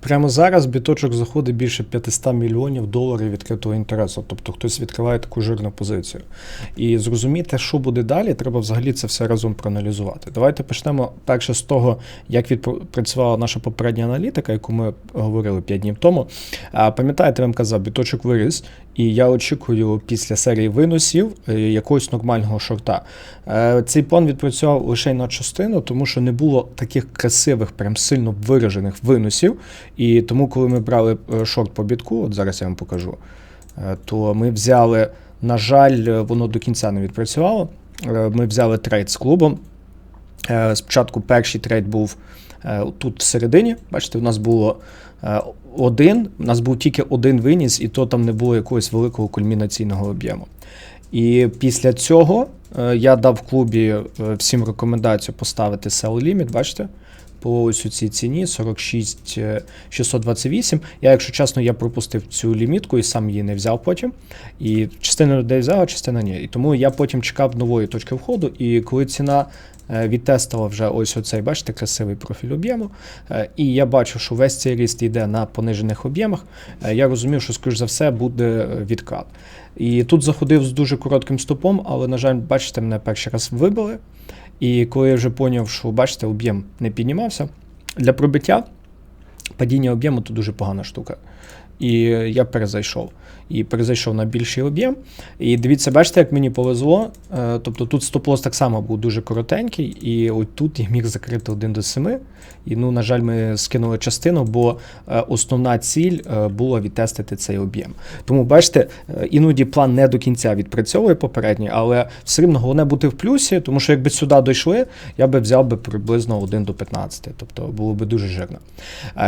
Прямо зараз біточок заходить більше 500 мільйонів доларів відкритого інтересу. Тобто хтось відкриває таку жирну позицію. І зрозуміти, що буде далі, треба взагалі це все разом проаналізувати. Давайте почнемо перше з того, як відпрацювала наша попередня аналітика, яку ми говорили 5 днів тому. Пам'ятаєте, я вам казав, біточок виріс, і я очікую після серії виносів е, якогось нормального шорта. Е, Цей план відпрацював лише на частину, тому що не було таких красивих, прям сильно виражених виносів. І тому, коли ми брали е, шорт по бітку, от зараз я вам покажу, то ми взяли, на жаль, воно до кінця не відпрацювало. Ми взяли трейд з клубом. Е, Спочатку перший трейд був е, тут всередині. Бачите, у нас було е, один, у нас був тільки один виніс, і то там не було якогось великого кульмінаційного об'єму. І після цього я дав клубі всім рекомендацію поставити sell limit, бачите? По ось у цій ціні 46 е, 628. Я, якщо чесно, я пропустив цю лімітку і сам її не взяв потім. І частина людей взяла, частина ні. І тому я потім чекав нової точки входу. І коли ціна відтестила вже ось оцей, бачите, красивий профіль об'єму. е, І я бачу, що весь цей ріст йде на понижених об'ємах. е, Я розумів, що, скоріш за все, буде е, відкат. І тут заходив з дуже коротким стопом, але, на жаль, бачите, мене перший раз вибили. І коли я вже поняв, що бачите, об'єм не піднімався, для пробиття падіння об'єму то дуже погана штука. І я перезайшов. І перезайшов на більший об'єм. І дивіться, бачите, як мені повезло. Е, Тобто тут стоп-лос так само був дуже коротенький, і от тут я міг закрити 1 до 7. І, ну, на жаль, ми скинули частину, бо е, основна ціль е, була відтестити цей об'єм. Тому, бачите, іноді план не до кінця відпрацьовує попередній, але все рівно головне бути в плюсі, тому що якби сюди дійшли, я би взяв би приблизно 1 до 15, тобто було би дуже жирно.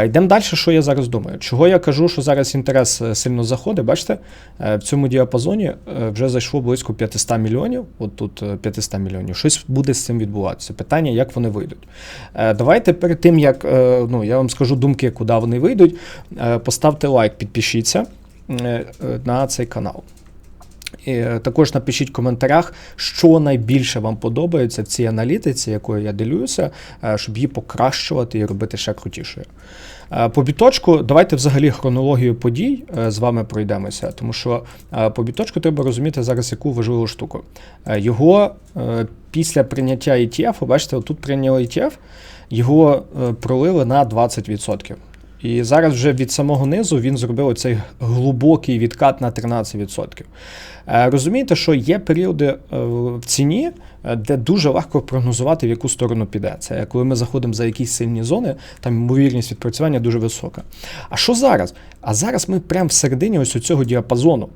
Йдемо далі, що я зараз думаю. Чого я кажу, що зараз інтерес е, сильно заходить, бачите, е, в цьому діапазоні е, вже зайшло близько 500 мільйонів, от тут е, 500 мільйонів. Щось буде з цим відбуватися. Питання, як вони вийдуть. Давайте перед тим, як ну, я вам скажу думки, куди вони вийдуть, поставте лайк, підпишіться на цей канал. І, також напишіть в коментарях, що найбільше вам подобається в цій аналітиці, якою я ділюся, щоб її покращувати і робити ще крутішою. Е, По біточку, давайте взагалі хронологію подій е, з вами пройдемося, тому що побіточку по біточку треба розуміти зараз яку важливу штуку. Е, Його е, після прийняття ETF, бачите, тут прийняли ETF, його е, пролили на 20%. І зараз вже від самого низу він зробив цей глибокий відкат на 13%. Е, Розумієте, що є періоди е, в ціні, е, де дуже легко прогнозувати, в яку сторону піде. Це коли ми заходимо за якісь сильні зони, там ймовірність відпрацювання дуже висока. А що зараз? А зараз ми прямо всередині ось цього діапазону.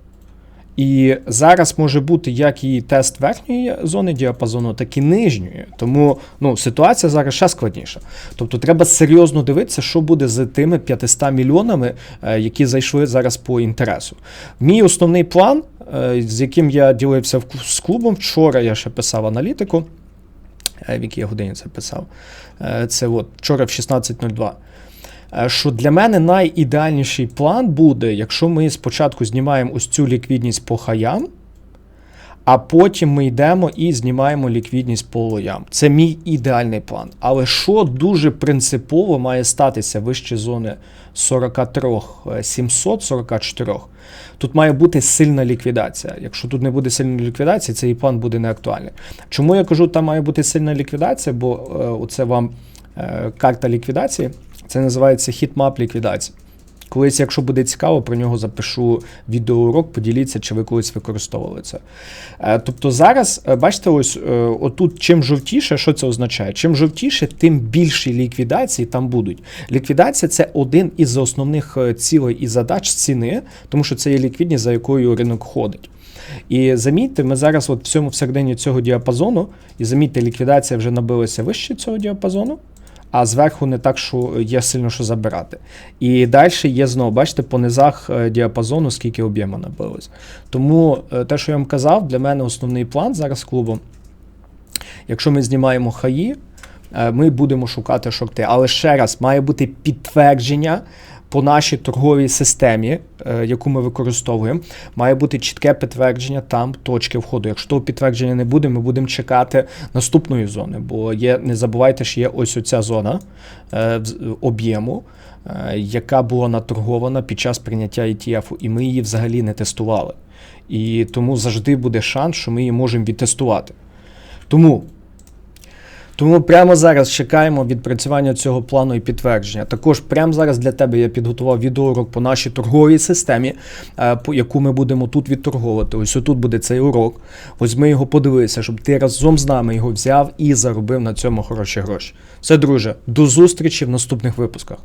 І зараз може бути як і тест верхньої зони діапазону, так і нижньої. Тому ну, ситуація зараз ще складніша. Тобто треба серйозно дивитися, що буде з тими 500 мільйонами, е, які зайшли зараз по інтересу. Мій основний план, е, з яким я ділився з клубом, вчора я ще писав аналітику. Е, В якій я годині це писав? Це от вчора в 16.02. Е, Що для мене найідеальніший план буде, якщо ми спочатку знімаємо ось цю ліквідність по хаям, а потім ми йдемо і знімаємо ліквідність по лоям. Це мій ідеальний план. Але що дуже принципово має статися вище зони 43 700, 44, тут має бути сильна ліквідація. Якщо тут не буде сильної ліквідації, цей план буде неактуальний. Чому я кажу, там має бути сильна ліквідація? Бо е, оце вам е, карта ліквідації. Це називається хітмап ліквідації. Колись, якщо буде цікаво, про нього запишу відеоурок, поділіться, чи ви колись використовували це. Е, Тобто зараз, е, бачите, ось е, отут чим жовтіше, що це означає? Чим жовтіше, тим більші ліквідації там будуть. Ліквідація це один із основних цілей і задач ціни, тому що це є ліквідність, за якою ринок ходить. І замітьте, ми зараз от в цьому всередині цього діапазону, і замітьте, ліквідація вже набилася вище цього діапазону а зверху не так, що є сильно що забирати. І далі є знову, бачите, по низах е, діапазону, скільки об'єму набилось. Тому е, те, що я вам казав, для мене основний план зараз клубу. Якщо ми знімаємо хаї, ми будемо шукати шорти. Але ще раз, має бути підтвердження по нашій торговій системі, е, яку ми використовуємо. Має бути чітке підтвердження там точки входу. Якщо того підтвердження не буде, ми будемо чекати наступної зони. Бо є, не забувайте, що є ось оця зона е, об'єму. е, яка була наторгована під час прийняття ETF, і ми її взагалі не тестували. І тому завжди буде шанс, що ми її можемо відтестувати. Тому. Тому прямо зараз чекаємо відпрацювання цього плану і підтвердження. Також прямо зараз для тебе я підготував відеоурок по нашій торговій системі, е, яку ми будемо тут відторговувати. Ось тут буде цей урок. Ось ми його подивилися, щоб ти разом з нами його взяв і заробив на цьому хороші гроші. Все, друже, до зустрічі в наступних випусках.